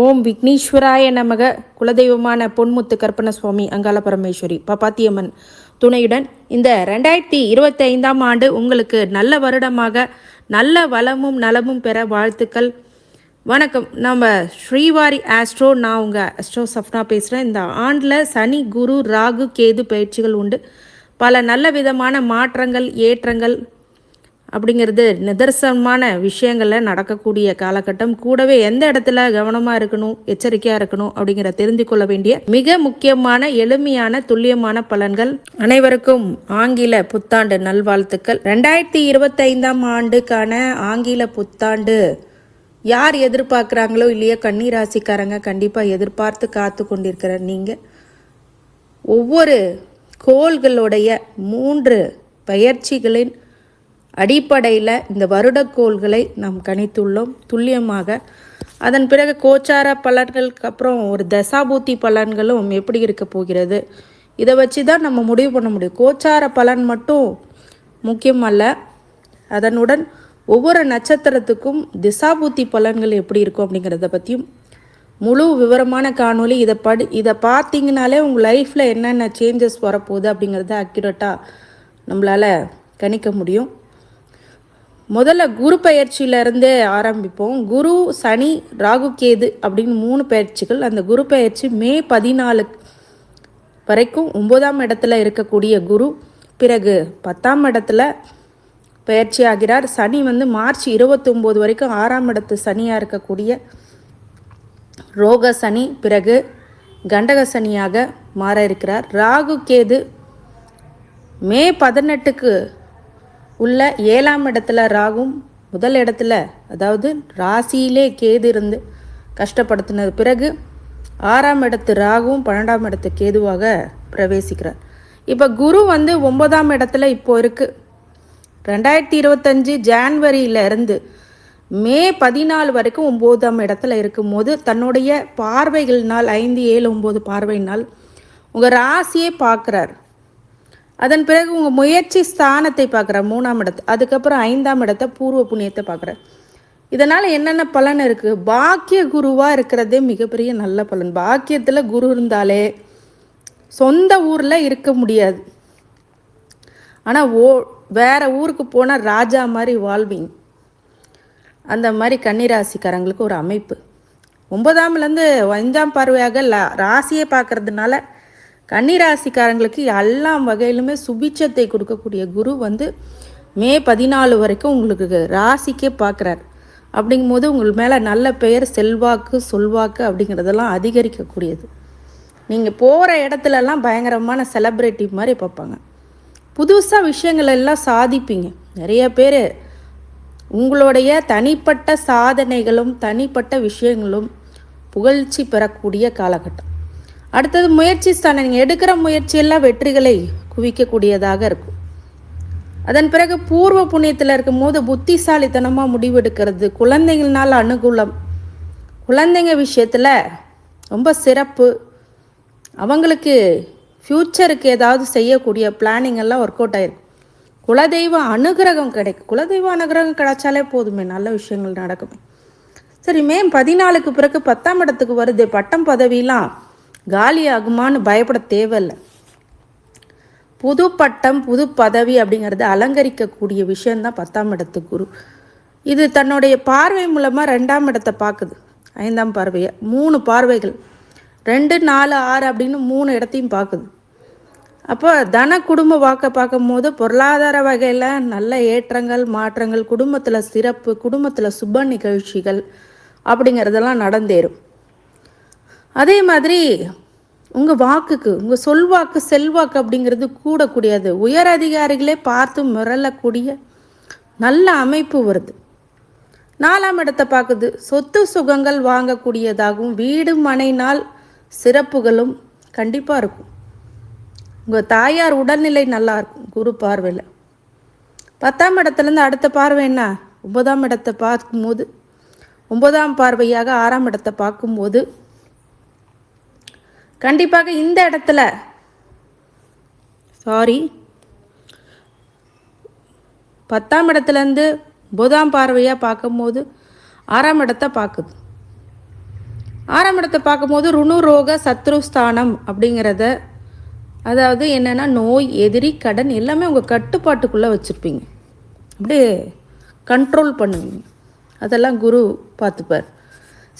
ஓம் விக்னேஸ்வராய நமக. குலதெய்வமான பொன்முத்து கற்பன சுவாமி அங்காள பரமேஸ்வரி பப்பாத்தியம்மன் துணையுடன் இந்த ரெண்டாயிரத்தி இருபத்தைந்தாம் ஆண்டு உங்களுக்கு நல்ல வருடமாக நல்ல வளமும் நலமும் பெற வாழ்த்துக்கள். வணக்கம். நம்ம ஸ்ரீவாரி ஆஸ்ட்ரோ நான் உங்கள் அஸ்ட்ரோ சஃப்னா பேசுகிறேன் இந்த ஆண்டில் சனி குரு ராகு கேது பயிற்சிகள் உண்டு. பல நல்ல விதமான மாற்றங்கள் ஏற்றங்கள் அப்படிங்கிறது நிதர்சனமான விஷயங்களில் நடக்கக்கூடிய காலகட்டம். கூடவே எந்த இடத்துல கவனமாக இருக்கணும் எச்சரிக்கையாக இருக்கணும் அப்படிங்கிற தெரிந்து கொள்ள வேண்டிய மிக முக்கியமான எளிமையான துல்லியமான பலன்கள் அனைவருக்கும் ஆங்கில புத்தாண்டு நல்வாழ்த்துக்கள். ரெண்டாயிரத்தி இருபத்தைந்தாம் ஆண்டுக்கான ஆங்கில புத்தாண்டு யார் எதிர்பார்க்குறாங்களோ இல்லையோ கன்னிராசிக்காரங்க கண்டிப்பாக எதிர்பார்த்து காத்து கொண்டிருக்கிற நீங்கள் ஒவ்வொரு கோள்களுடைய மூன்று பயிற்சிகளின் அடிப்படையில் இந்த வருடக்கோள்களை நாம் கணித்துள்ளோம். துல்லியமாக அதன் பிறகு கோச்சார பலன்களுக்கு அப்புறம் ஒரு தசாபூத்தி பலன்களும் எப்படி இருக்க போகிறது? இதை வச்சு தான் நம்ம முடிவு பண்ண முடியும். கோச்சார பலன் மட்டும் முக்கியம் அல்ல அதனுடன் ஒவ்வொரு நட்சத்திரத்துக்கும் திசாபூத்தி பலன்கள் எப்படி இருக்கும் அப்படிங்கிறத பற்றியும் முழு விவரமான காணொளி. இதை படி இதை பார்த்தீங்கனாலே உங்கள் லைஃப்பில் என்னென்ன சேஞ்சஸ் வரப்போகுது அப்படிங்கிறத அக்யூரேட்டாக நம்மளால் கணிக்க முடியும். முதல்ல குரு பயிற்சியிலேருந்தே ஆரம்பிப்போம். குரு சனி ராகு கேது அப்படின்னு மூணு பயிற்சிகள் அந்த குரு பயிற்சி மே பதினாலு வரைக்கும் ஒம்போதாம் இடத்துல இருக்கக்கூடிய குரு. பிறகு பத்தாம் இடத்துல பயிற்சி ஆகிறார். சனி வந்து மார்ச் இருபத்தொம்போது வரைக்கும் ஆறாம் இடத்து சனியாக இருக்கக்கூடிய ரோக சனி. பிறகு கண்டக சனியாக மாற இருக்கிறார். ராகு கேது மே பதினெட்டுக்கு உள்ள ஏழாம் இடத்துல ராகும் முதல் இடத்துல அதாவது ராசியிலே கேது இருந்து கஷ்டப்படுத்தினது பிறகு ஆறாம் இடத்து ராகுவும் பன்னெண்டாம் இடத்து கேதுவாக பிரவேசிக்கிறார். இப்போ குரு வந்து ஒன்பதாம் இடத்துல இப்போ இருக்குது ரெண்டாயிரத்தி இருபத்தஞ்சு ஜான்வரியிலிருந்து மே பதினாலு வரைக்கும் ஒம்போதாம் இடத்துல இருக்கும்போது தன்னுடைய பார்வைகள் நாள் ஐந்து ஏழு ஒம்பது பார்வை நாள் உங்கள் ராசியே பார்க்குறார். அதன் பிறகு உங்கள் முயற்சி ஸ்தானத்தை பார்க்குற மூணாம் இடத்து. அதுக்கப்புறம் ஐந்தாம் இடத்தை பூர்வ புண்ணியத்தை பார்க்குற இதனால் என்னென்ன பலன் இருக்குது பாக்கிய குருவாக இருக்கிறதே மிகப்பெரிய நல்ல பலன். பாக்கியத்தில் குரு இருந்தாலே சொந்த ஊரில் இருக்க முடியாது. ஆனால் ஓ வேறு ஊருக்கு போனால் ராஜா மாதிரி வாழ்வீங்க. அந்த மாதிரி கன்னிராசிக்காரங்களுக்கு ஒரு அமைப்பு. ஒன்பதாம்லேருந்து அஞ்சாம் பார்வையாக ராசியை பார்க்கறதுனால கன்னிராசிக்காரங்களுக்கு எல்லா வகையிலுமே சுபிச்சத்தை கொடுக்கக்கூடிய குரு வந்து மே பதினாலு வரைக்கும் உங்களுக்கு ராசிக்கே பார்க்குறாரு. அப்படிங்கும்போது உங்கள் மேலே நல்ல பெயர் செல்வாக்கு சொல்வாக்கு அப்படிங்கிறதெல்லாம் அதிகரிக்கக்கூடியது. நீங்கள் போகிற இடத்துலலாம் பயங்கரமான செலப்ரிட்டி மாதிரி பார்ப்பாங்க. புதுசாக விஷயங்கள் எல்லாம் சாதிப்பீங்க. நிறைய பேர் உங்களுடைய தனிப்பட்ட சாதனைகளும் தனிப்பட்ட விஷயங்களும் புகழ்ச்சி பெறக்கூடிய காலகட்டம். அடுத்தது முயற்சி ஸ்தானம். நீங்கள் எடுக்கிற முயற்சியெல்லாம் வெற்றிகளை குவிக்கக்கூடியதாக இருக்கும். அதன் பிறகு பூர்வ புண்ணியத்தில் இருக்கும்போது புத்திசாலித்தனமாக முடிவெடுக்கிறது குழந்தைங்களால் அனுகூலம். குழந்தைங்க விஷயத்தில் ரொம்ப சிறப்பு. அவங்களுக்கு ஃப்யூச்சருக்கு ஏதாவது செய்யக்கூடிய பிளானிங் எல்லாம் ஒர்க் அவுட் ஆயிருக்கு. குலதெய்வ அனுகிரகம் கிடைக்கும். குலதெய்வ அனுகிரகம் கிடைச்சாலே போதுமே நல்ல விஷயங்கள் நடக்குமே. சரி மே பதினாலுக்கு பிறகு பத்தாம் இடத்துக்கு வருது. பட்டம் பதவிலாம் காலி ஆகுமான்னு பயப்பட தேவையில்லை. புது பட்டம் புது பதவி அப்படிங்கிறது அலங்கரிக்கக்கூடிய விஷயந்தான் பத்தாம் இடத்து குரு. இது தன்னுடைய பார்வை மூலமாக ரெண்டாம் இடத்தை பார்க்குது. ஐந்தாம் பார்வையை மூணு பார்வைகள். ரெண்டு நாலு ஆறு அப்படின்னு மூணு இடத்தையும் பார்க்குது. அப்போ தன குடும்ப வாக்க பார்க்கும்போது பொருளாதார வகையில் நல்ல ஏற்றங்கள் மாற்றங்கள் குடும்பத்தில் சிறப்பு குடும்பத்தில் சுப நிகழ்ச்சிகள் அப்படிங்கிறதெல்லாம் நடந்தேறும். அதே மாதிரி உங்கள் வாக்குக்கு உங்கள் சொல்வாக்கு செல்வாக்கு அப்படிங்கிறது கூடக்கூடியது. உயர் அதிகாரிகளே பார்த்து மிரளக்கூடிய நல்ல அமைப்பு வருது. நாலாம் இடத்தை பார்க்குது. சொத்து சுகங்கள் வாங்கக்கூடியதாகவும் வீடு மனைனால் சிறப்புகளும் கண்டிப்பாக இருக்கும். உங்கள் தாயார் உடல்நிலை நல்லா இருக்கும் குரு பார்வையில். பத்தாம் இடத்துலேருந்து அடுத்த பார்வை என்ன? ஒன்பதாம் இடத்தை பார்க்கும்போது ஒன்பதாம் பார்வையாக ஆறாம் இடத்தை பார்க்கும்போது கண்டிப்பாக இந்த இடத்துல. சாரி பத்தாம் இடத்துலேருந்து புதாம் பார்வையாக பார்க்கும்போது ஆறாம் இடத்தை பார்க்குது. ஆறாம் இடத்தை பார்க்கும்போது ருணுரோக சத்ருஸ்தானம் அப்படிங்கிறத அதாவது என்னென்னா நோய் எதிரி கடன் எல்லாமே உங்கள் கட்டுப்பாட்டுக்குள்ளே வச்சுருப்பீங்க. அப்படியே கண்ட்ரோல் பண்ணுவீங்க. அதெல்லாம் குரு பார்த்துப்பார்.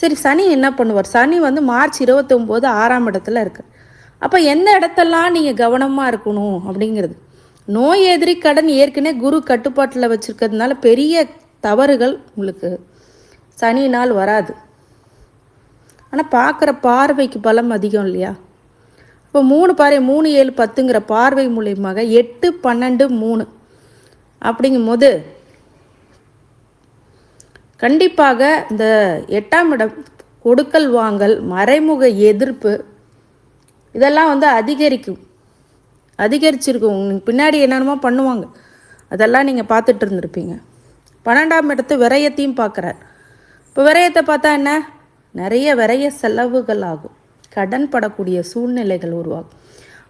சரி சனி என்ன பண்ணுவார்? சனி வந்து மார்ச் இருபத்தொம்போது ஆறாம் இடத்துல இருக்கு. அப்போ எந்த இடத்தெல்லாம் நீங்கள் கவனமாக இருக்கணும் அப்படிங்கிறது? நோய் எதிரி கடன் ஏற்கனவே குரு கட்டுப்பாட்டில் வச்சுருக்கிறதுனால பெரிய தவறுகள் உங்களுக்கு சனி நாள் வராது. ஆனால் பார்க்குற பார்வைக்கு பலம் அதிகம் இல்லையா? இப்போ மூணு பார்வை மூணு ஏழு பத்துங்கிற பார்வை மூலியமாக எட்டு பன்னெண்டு மூணு அப்படிங்கும்போது கண்டிப்பாக இந்த எட்டாம் இடம் கொடுக்கல் வாங்கல் மறைமுக எதிர்ப்பு இதெல்லாம் வந்து அதிகரிக்கும். அதிகரிச்சிருக்கும். பின்னாடி என்னென்னமோ பண்ணுவாங்க. அதெல்லாம் நீங்கள் பார்த்துட்டு இருந்திருப்பீங்க. பன்னெண்டாம் இடத்து விரயத்தையும் பார்க்குறார். இப்போ விரயத்தை பார்த்தா என்ன? நிறைய விரய செலவுகள் ஆகும். கடன் படக்கூடிய சூழ்நிலைகள் உருவாகும்.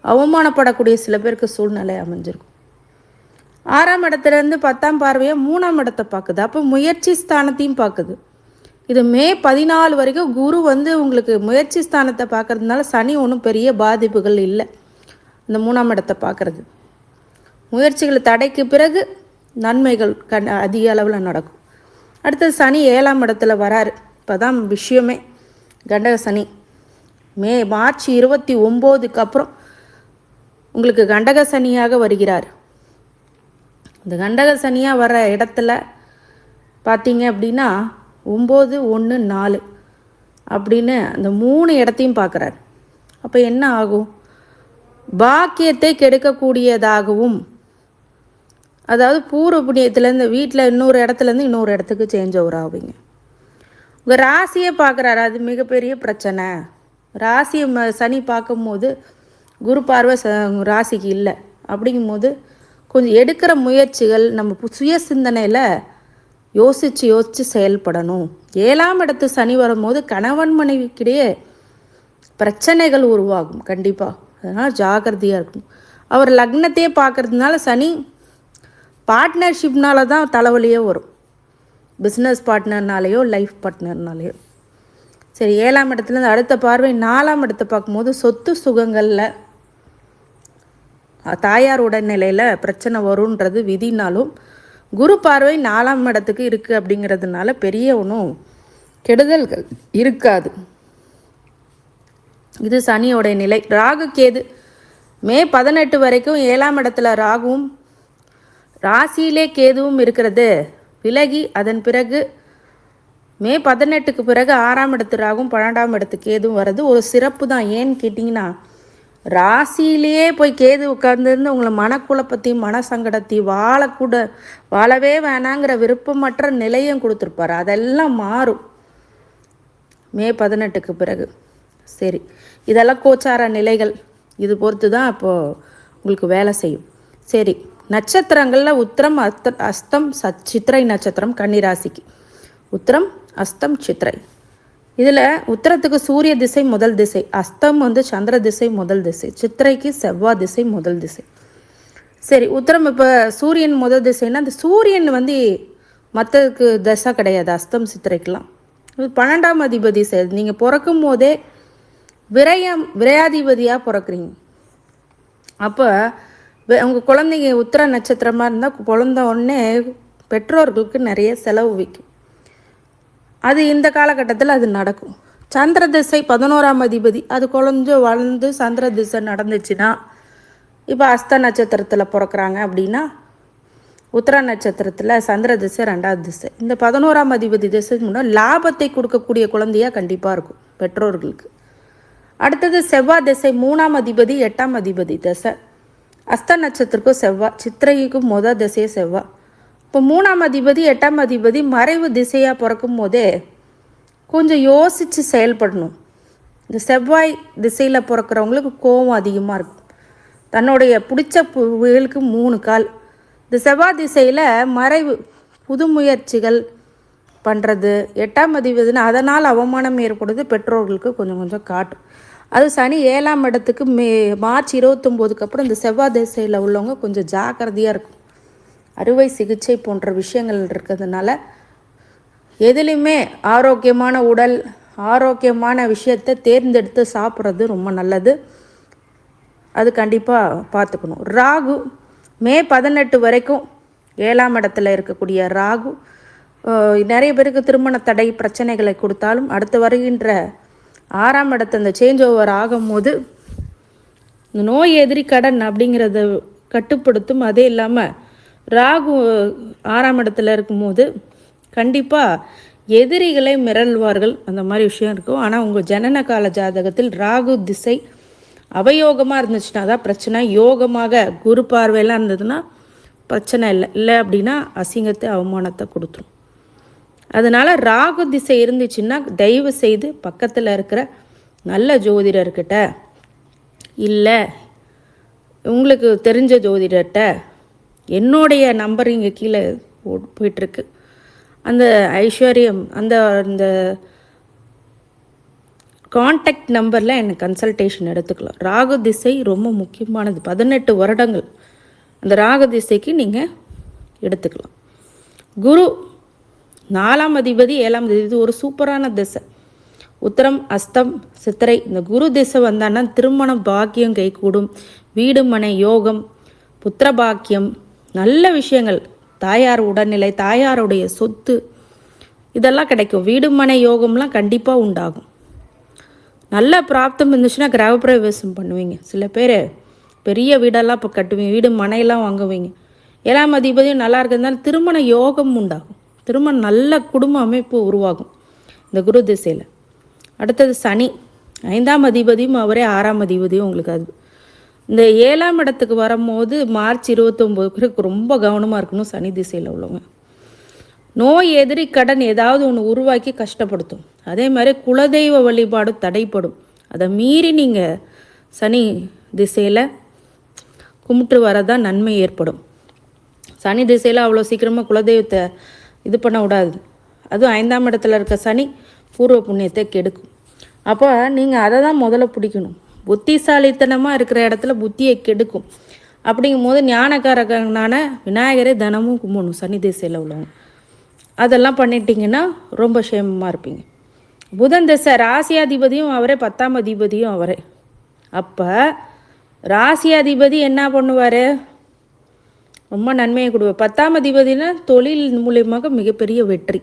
அவமானப்படக்கூடிய சில பேருக்கு சூழ்நிலை அமைஞ்சிருக்கும். ஆறாம் இடத்துலேருந்து பத்தாம் பார்வையாக மூணாம் இடத்தை பார்க்குது. அப்போ முயற்சி ஸ்தானத்தையும் பார்க்குது. இது மே பதினாலு வரைக்கும் குரு வந்து உங்களுக்கு முயற்சி ஸ்தானத்தை பார்க்கறதுனால சனி ஒன்றும் பெரிய பாதிப்புகள் இல்லை. இந்த மூணாம் இடத்தை பார்க்குறது. முயற்சிகள் தடைக்கு பிறகு நன்மைகள் கண் அதிக அளவில் நடக்கும். அடுத்தது சனி ஏழாம் இடத்துல வராரு. இப்போ தான் விஷயமே. கண்டக சனி. மே மார்ச் இருபத்தி ஒம்போதுக்கு அப்புறம் உங்களுக்கு கண்டக சனியாக வருகிறார். இந்த கண்டக சனியாக வர இடத்துல பார்த்தீங்க அப்படின்னா ஒம்பது ஒன்று நாலு அப்படின்னு அந்த மூணு இடத்தையும் பார்க்குறாரு அப்போ என்ன ஆகும்? பாக்கியத்தை கெடுக்கக்கூடியதாகவும் அதாவது பூர்வ புண்ணியத்துலேருந்து வீட்டில் இன்னொரு இடத்துலேருந்து இன்னொரு இடத்துக்கு சேஞ்ச் ஓவர் ஆவீங்க. உங்கள் ராசியை பார்க்குறாரு அது மிகப்பெரிய பிரச்சனை. ராசியை ம சனி பார்க்கும்போது குரு பார்வை ச ராசிக்கு இல்லை. அப்படிங்கும்போது கொஞ்சம் எடுக்கிற முயற்சிகள் நம்ம சுய சிந்தனையில் யோசித்து யோசித்து செயல்படணும். ஏழாம் இடத்து சனி வரும்போது கணவன் மனைவிக்கிடையே பிரச்சனைகள் உருவாகும் கண்டிப்பாக அதனால் ஜாக்கிரதையாக இருக்கணும். அவர் லக்னத்தையே பார்க்கறதுனால சனி பார்ட்னர்ஷிப்னால தான் தலைவலியே வரும். பிஸ்னஸ் பார்ட்னர்னாலேயோ லைஃப் பார்ட்னர்னாலேயோ சரி ஏழாம் இடத்துலேருந்து அடுத்த பார்வை நாலாம் இடத்தை பார்க்கும்போது சொத்து சுகங்களில் தாயார் உடல்நிலையில் பிரச்சனை வரும்ன்றது விதினாலும் குரு பார்வை நாலாம் இடத்துக்கு இருக்குது அப்படிங்கிறதுனால பெரிய ஒன்றும் கெடுதல்கள் இருக்காது. இது சனியோடைய நிலை. ராகு கேது. மே பதினெட்டு வரைக்கும் ஏழாம் இடத்துல ராகுவும் ராசியிலே கேதுவும் இருக்கிறது. விலகி அதன் பிறகு மே பதினெட்டுக்கு பிறகு ஆறாம் இடத்து ராகும் பன்னெண்டாம் இடத்து கேதுவும் வர்றது ஒரு சிறப்பு தான் ஏன்னு கேட்டிங்கன்னா ராசியிலேயே போய் கேது உட்கார்ந்துருந்து உங்களை மனக்குழப்பத்தையும் மன சங்கடத்தையும் வாழக்கூட வாழவே வேணாங்கிற விருப்பமற்ற நிலையும் கொடுத்துருப்பாரு. அதெல்லாம் மாறும். மே பதினெட்டுக்கு பிறகு. சரி. இதெல்லாம் கோச்சார நிலைகள். இது பொறுத்து தான் அப்போது உங்களுக்கு வேலை செய்யும். சரி. நட்சத்திரங்களில் உத்திரம் அஸ்த அஸ்தம் சத் சித்திரை நட்சத்திரம் கன்னிராசிக்கு. உத்திரம் அஸ்தம் சித்திரை. இதில் உத்தரத்துக்கு சூரிய திசை முதல் திசை அஸ்தம் வந்து சந்திர திசை முதல் திசை சித்திரைக்கு செவ்வாய் திசை முதல் திசை. சரி உத்தரம் இப்போ சூரியன் முதல் திசைன்னா அந்த சூரியன் வந்து மற்றதுக்கு தசை கிடையாது அஸ்தம் சித்திரைக்கெலாம் இது பன்னெண்டாம் அதிபதி சார் நீங்கள் பிறக்கும் போதே விரயம் விரையாதிபதியாக பிறக்குறீங்க. அப்போ உங்கள் குழந்தைங்க உத்திர நட்சத்திரமாக இருந்தால் குழந்த உடனே பெற்றோர்களுக்கு நிறைய செலவு வைக்கும். அது இந்த காலகட்டத்தில் அது நடக்கும். சந்திர திசை பதினோராம் அதிபதி அது கொஞ்சம் வளர்ந்து சந்திர திசை நடந்துச்சுன்னா இப்போ அஸ்த நட்சத்திரத்தில் பிறக்கிறாங்க அப்படின்னா உத்தர நட்சத்திரத்தில் சந்திர திசை ரெண்டாவது திசை. இந்த பதினோராம் அதிபதி திசை முன்னாடி லாபத்தை கொடுக்கக்கூடிய குழந்தையாக கண்டிப்பாக இருக்கும் பெற்றோர்களுக்கு. அடுத்தது செவ்வாய் திசை மூணாம் அதிபதி எட்டாம் அதிபதி திசை. அஸ்த நட்சத்திரக்கும் செவ்வாய் சித்திரைக்கும் மொதல் திசையே செவ்வாய் இப்போ மூணாம் அதிபதி எட்டாம் அதிபதி மறைவு திசையாக பிறக்கும் போதே கொஞ்சம் யோசித்து செயல்படணும். இந்த செவ்வாய் திசையில் பிறக்கிறவங்களுக்கு கோபம் அதிகமாக இருக்கும். தன்னுடைய பிடிச்ச புயலுக்கு மூணு கால். இந்த செவ்வாய் திசையில் மறைவு புது முயற்சிகள் பண்ணுறது எட்டாம் அதிபதினா அதனால் அவமானம் ஏற்படுது பெற்றோர்களுக்கு கொஞ்சம் கொஞ்சம் காட்டும். அது சனி ஏழாம் இடத்துக்கு மே மார்ச் இருபத்தொம்போதுக்கு அப்புறம் இந்த செவ்வாய் திசையில் உள்ளவங்க கொஞ்சம் ஜாக்கிரதையாக இருக்கும். அறுவை சிகிச்சை போன்ற விஷயங்கள் இருக்கிறதுனால எதுலேயுமே ஆரோக்கியமான உடல் ஆரோக்கியமான விஷயத்தை தேர்ந்தெடுத்து சாப்பிட்றது ரொம்ப நல்லது. அது கண்டிப்பாக பார்த்துக்கணும். ராகு மே பதினெட்டு வரைக்கும் ஏழாம் இடத்துல இருக்கக்கூடிய ராகு நிறைய பேருக்கு திருமண தடை பிரச்சனைகளை கொடுத்தாலும் அடுத்து வருகின்ற ஆறாம் இடத்து அந்த சேஞ்ச் ஓவர் ஆகும்போது இந்த நோய் எதிரி கடன் அப்படிங்கிறத கட்டுப்படுத்தும். அதே இல்லாமல் ராகு ஆறாம் இடத்துல இருக்கும்போது கண்டிப்பாக எதிரிகளை மிரள்வார்கள். அந்த மாதிரி விஷயம் இருக்கும். ஆனால் உங்கள் ஜனன கால ஜாதகத்தில் ராகு திசை அவயோகமாக இருந்துச்சுன்னா தான் பிரச்சனை. யோகமாக குரு பார்வையெல்லாம் இருந்ததுன்னா பிரச்சனை இல்லை. இல்லை அப்படின்னா அசிங்கத்தை அவமானத்தை கொடுத்துரும். அதனால் ராகு திசை இருந்துச்சுன்னா தயவு செய்து பக்கத்தில் இருக்கிற நல்ல ஜோதிடர்கிட்ட இல்லை உங்களுக்கு தெரிஞ்ச ஜோதிடர்கிட்ட என்னுடைய நம்பர் இங்கே கீழே போயிட்டுருக்கு. அந்த ஐஸ்வர்யம் அந்த அந்த காண்டாக்ட் நம்பரில் எனக்கு கன்சல்டேஷன் எடுத்துக்கலாம். ராகு திசை ரொம்ப முக்கியமானது. பதினெட்டு வருடங்கள். அந்த ராகு திசைக்கு நீங்கள் எடுத்துக்கலாம். குரு நாலாம் அதிபதி ஏழாம் அதிபதி இது ஒரு சூப்பரான திசை. உத்தரம் அஸ்தம் சித்திரை இந்த குரு திசை வந்தான்னா திருமண பாக்கியம் கைகூடும். வீடு மனை யோகம் புத்திர பாக்கியம் நல்ல விஷயங்கள். தாயார் உடல்நிலை தாயாருடைய சொத்து இதெல்லாம் கிடைக்கும். வீடு மனை யோகம்லாம் கண்டிப்பாக உண்டாகும். நல்ல பிராப்தம் இருந்துச்சுன்னா கிரகப்பிரவேசம் பண்ணுவீங்க. சில பேர் பெரிய வீடெல்லாம் இப்போ கட்டுவீங்க. வீடு மனையெல்லாம் வாங்குவீங்க. ஏழாம் அதிபதியும் நல்லா இருக்கிறதுனால திருமண யோகம் உண்டாகும். திருமணம் நல்ல குடும்ப அமைப்பு உருவாகும் இந்த குரு திசையில். அடுத்தது சனி. ஐந்தாம் அதிபதியும் அவரே ஆறாம் அதிபதியும் உங்களுக்கு அது இந்த ஏழாம் இடத்துக்கு வரும்போது மார்ச் இருபத்தொம்போதுக்கு ரொம்ப கவனமாக இருக்கணும் சனி திசையில் உள்ளவங்க. நோய் எதிரி கடன் ஏதாவது ஒன்று உருவாக்கி கஷ்டப்படுத்தும். அதே மாதிரி குலதெய்வ வழிபாடு தடைப்படும். அதை மீறி நீங்கள் சனி திசையில் கும்பிட்டு வரதான் நன்மை ஏற்படும். சனி திசையில் அவ்வளோ சீக்கிரமாக குலதெய்வத்தை இது பண்ண விடாது. அதுவும் ஐந்தாம் இடத்துல இருக்க சனி பூர்வ புண்ணியத்தை கெடுக்கும். அப்போ நீங்கள் அதை தான் முதல்ல பிடிக்கணும். புத்திசாலித்தனமாக இருக்கிற இடத்துல புத்தியை கெடுக்கும். அப்படிங்கும் போது ஞானக்காரகனான விநாயகரை தினமும் கும்பிடணும் சனி திசையில் உள்ளவங்க. அதெல்லாம் பண்ணிட்டீங்கன்னா ரொம்ப சேமமாக இருப்பீங்க. புதன் திசை ராசியாதிபதியும் அவரே பத்தாம் அதிபதியும் அவரே. அப்போ ராசியாதிபதி என்ன பண்ணுவார்? ரொம்ப நன்மையை கொடுவார் பத்தாம் அதிபதினா தொழில் மூலியமாக மிகப்பெரிய வெற்றி.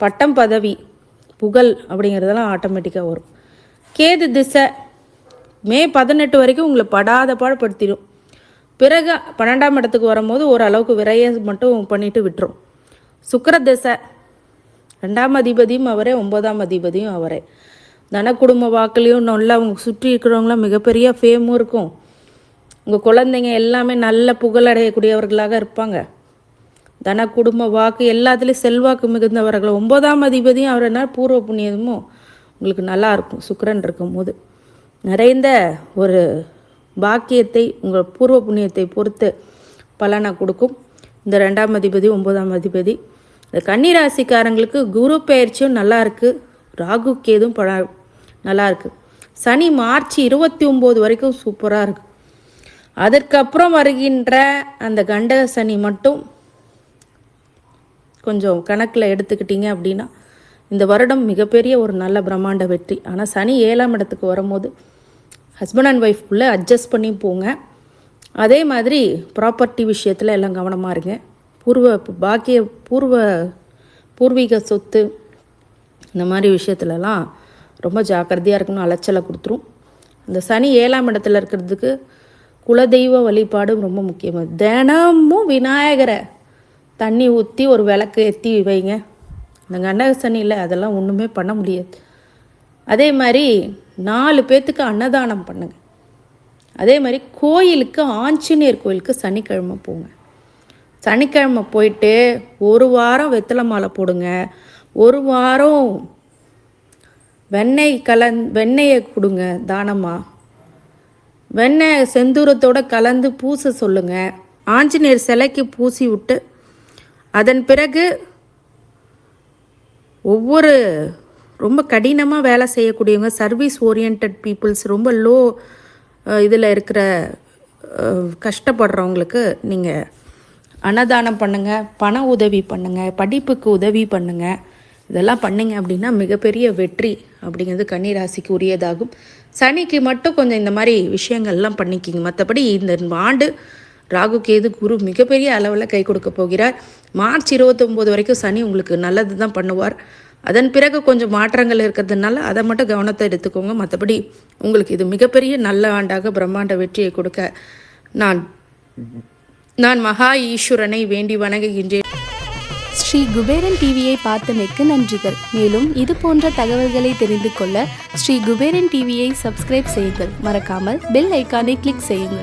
பட்டம் பதவி புகழ் அப்படிங்கிறதெல்லாம் ஆட்டோமேட்டிக்காக வரும். கேது திசை மே பதினெட்டு வரைக்கும் உங்களை படாத பாடுபடுத்திடும் பிறகு பன்னெண்டாம் இடத்துக்கு வரும்போது ஓரளவுக்கு விரைய மட்டும் பண்ணிட்டு விட்டுரும். சுக்கர திசை ரெண்டாம் அதிபதியும் அவரே ஒன்பதாம் அதிபதியும் அவரே. தன குடும்ப வாக்குலேயும் நல்லா அவங்க சுற்றி இருக்கிறவங்களாம் மிகப்பெரிய ஃபேமும் இருக்கும். உங்கள் குழந்தைங்க எல்லாமே நல்ல புகழடையக்கூடியவர்களாக இருப்பாங்க. தன குடும்ப வாக்கு எல்லாத்துலேயும் செல்வாக்கு மிகுந்தவர்கள். ஒன்பதாம் அதிபதியும் அவர் என்ன பூர்வ புண்ணியமும் உங்களுக்கு நல்லா இருக்கும். சுக்கிரன் இருக்கும்போது. நிறைந்த ஒரு பாக்கியத்தை உங்கள் பூர்வ புண்ணியத்தை பொறுத்து பலனை கொடுக்கும். இந்த ரெண்டாம் அதிபதி ஒன்பதாம் அதிபதி. இந்த கன்னிராசிக்காரங்களுக்கு குரு பயிற்சியும் நல்லா இருக்குது ராகு கேதும் பழ நல்லா இருக்குது சனி மார்ச் இருபத்தி ஒம்பது வரைக்கும் சூப்பராக இருக்கு. அதற்கப்புறம் வருகின்ற அந்த கண்டக சனி மட்டும் கொஞ்சம் கணக்கில் எடுத்துக்கிட்டீங்க அப்படின்னா இந்த வருடம் மிகப்பெரிய ஒரு நல்ல பிரம்மாண்ட வெற்றி. ஆனால் சனி ஏழாம் இடத்துக்கு வரும்போது ஹஸ்பண்ட் அண்ட் ஒய்ஃப்குள்ளே அட்ஜஸ்ட் பண்ணி போங்க. அதே மாதிரி ப்ராப்பர்ட்டி விஷயத்தில் எல்லாம் கவனமாக இருங்க. பூர்வ பாக்கிய பூர்வ பூர்வீக சொத்து இந்த மாதிரி விஷயத்துலலாம் ரொம்ப ஜாக்கிரதையாக இருக்கணும் அலைச்சலை கொடுத்துரும். இந்த சனி ஏழாம் இடத்துல இருக்கிறதுக்கு குலதெய்வ வழிபாடும் ரொம்ப முக்கியமாக தினமும் விநாயகரை தண்ணி ஊற்றி ஒரு விளக்கு ஏற்றி வைங்க. இந்த கண்டக சனியில் அதெல்லாம் ஒன்றுமே பண்ண முடியாது. அதே மாதிரி நாலு பேர்த்துக்கு அன்னதானம் பண்ணுங்க. அதே மாதிரி கோயிலுக்கு ஆஞ்சநேயர் கோயிலுக்கு சனிக்கிழமை போங்க. சனிக்கிழமை போயிட்டு ஒரு வாரம் வெத்தலை மாலை போடுங்க. ஒரு வாரம் வெண்ணெய் கலந் வெண்ணெயை கொடுங்க தானமாக வெண்ணெய் செந்தூரத்தோட கலந்து பூச சொல்லுங்கள் ஆஞ்சநேயர் சிலைக்கு பூசி விட்டு அதன் பிறகு ஒவ்வொரு ரொம்ப கடினமாக வேலை செய்யக்கூடியவங்க சர்வீஸ் ஓரியன்ட் பீப்புள்ஸ் ரொம்ப லோ இதில் இருக்கிற கஷ்டப்படுறவங்களுக்கு நீங்கள் அன்னதானம் பண்ணுங்கள் பண உதவி பண்ணுங்கள் படிப்புக்கு உதவி பண்ணுங்கள் இதெல்லாம் பண்ணீங்க அப்படின்னா மிகப்பெரிய வெற்றி அப்படிங்கிறது கன்னிராசிக்கு உரியதாகும். சனிக்கு மட்டும் கொஞ்சம் இந்த மாதிரி விஷயங்கள்லாம் பண்ணிக்கிங்க. மற்றபடி இந்த ஆண்டு ராகு கேது குரு மிகப்பெரிய அளவில் கை கொடுக்க போகிறார். மார்ச் இருபத்தொம்போது வரைக்கும் சனி உங்களுக்கு நல்லது தான் பண்ணுவார். அதன் பிறகு கொஞ்சம் மாற்றங்கள் இருக்கிறதுனால அதை மட்டும் கவனத்தை எடுத்துக்கோங்க. மற்றபடி உங்களுக்கு இது மிகப்பெரிய நல்ல ஆண்டாக பிரம்மாண்ட வெற்றியை கொடுக்க நான் நான் மகா ஈஸ்வரனை வேண்டி வணங்குகின்றேன். ஸ்ரீ குபேரன் டிவியை பார்த்தமைக்கு நன்றிகள். மேலும் இது போன்ற தகவல்களை தெரிந்து கொள்ள ஸ்ரீ குபேரன் டிவியை சப்ஸ்கிரைப் செய்யுங்கள். மறக்காமல் பெல் ஐக்கானை கிளிக் செய்யுங்கள்.